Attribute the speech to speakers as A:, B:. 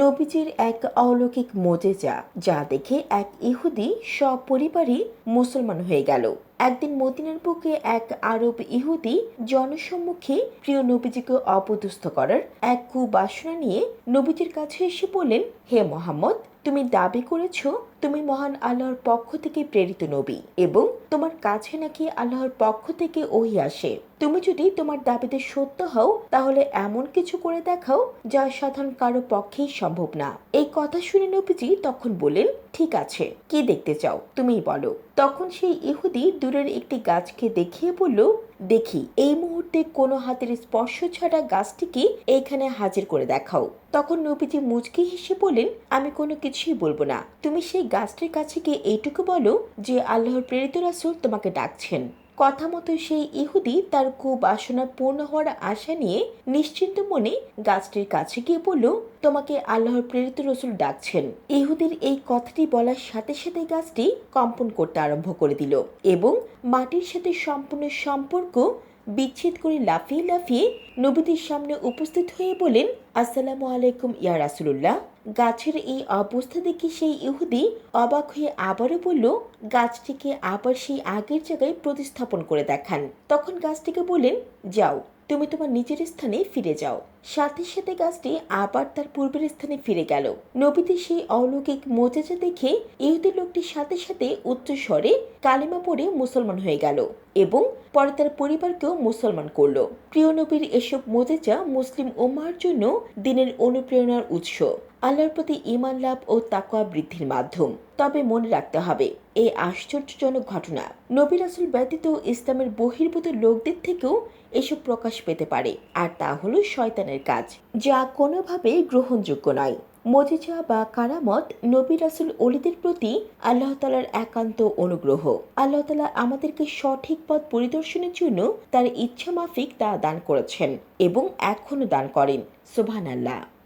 A: নবীজির এক অলৌকিক মোজেজা, যা দেখে এক ইহুদি সপরিবারই মুসলমান হয়ে গেল। একদিন মদিনার বুকে এক আরব ইহুদি জনসম্মুখে প্রিয় নবীজিকে অপদস্থ করার এক কুবাসনা নিয়ে নবীজির কাছে এসে বললেন, হে মোহাম্মদ তুমি দাবি করেছ তুমি মহান আল্লাহর পক্ষ থেকে প্রেরিত নবী এবং তোমার কাছে নাকি আল্লাহর পক্ষ থেকে ওহি আসে। তুমি যদি তোমার দাবিতে সত্য হও, তাহলে এমন কিছু করে দেখাও যা সাধারণ কারও পক্ষেই সম্ভব না। এই কথা শুনে নবীজি তখন বলেন ঠিক আছে, কি দেখতে চাও? তুমিই বলো। তখন সেই ইহুদি দূরের একটি গাছকে দেখিয়ে বলল, দেখি, এই মুহূর্তে কোনো হাতের স্পর্শ ছাড়া গাছটিকে এইখানে হাজির করে দেখাও। তখন নবীজি মুচকি হেসে বলেন আমি কোনো কিছুই বলব না। তুমি সেই গাছটির কাছে গিয়ে এইটুকু বলো যে আল্লাহর প্রেরিত রাসূল তোমাকে ডাকছেন। কথা মতো সেই ইহুদি তার কুবাসনা পূর্ণ হওয়ার আশা নিয়ে নিশ্চিন্ত মনে গাছটির কাছে গিয়ে বলল, তোমাকে আল্লাহর প্রেরিত রসুল ডাকছেন। ইহুদির এই কথাটি বলার সাথে সাথে গাছটি কম্পন করতে আরম্ভ করে দিল এবং মাটির সাথে সম্পূর্ণ সম্পর্ক বিচ্ছেদ করে লাফিয়ে লাফিয়ে নবীদের সামনে উপস্থিত হয়ে বলেন, আসসালামু আলাইকুম ইয়া রাসুলুল্লাহ। গাছের এই অবস্থা দেখে সেই ইহুদি অবাক হয়ে আবারও বলল, গাছটিকে আবার সেই আগের জায়গায় প্রতিস্থাপন করে দেখান। তখন গাছটিকে বলেন, যাও, তুমি তোমার নিজের স্থানে ফিরে যাও। সাথে সাথে গাছটি আবার তার পূর্বের স্থানে ফিরে গেল। নবীতে সেই অলৌকিক মোজেজা দেখে ইহুদি লোকটি সাথে সাথে উচ্চ স্বরে কালিমা পড়ে মুসলমান হয়ে গেল এবং পরে তার পরিবারকেও মুসলমান করল। প্রিয় নবীর এসব মোজেজা মুসলিম ওম্মার জন্য দিনের অনুপ্রেরণার উৎস। আল্লাহর প্রতি ইমান লাভ ও তাকওয়া বৃদ্ধির মাধ্যম। তবে মনে রাখতে হবে, এই আশ্চর্যজনক ঘটনা নবী রাসুল ব্যতীত ইসলামের বহির্ভূত লোকদের থেকেও এসব প্রকাশ পেতে পারে। আর তা হলো শয়তানের কাজ, যা কোনোভাবে গ্রহণযোগ্য নয়। মজিজা বা কারামত নবী রাসুল অলিদের প্রতি আল্লাহ তালার একান্ত অনুগ্রহ। আল্লাহ তালা আমাদেরকে সঠিক পথ পরিদর্শনের জন্য তার ইচ্ছা মাফিক তা দান করেছেন এবং এখনও দান করেন। সোভান আল্লাহ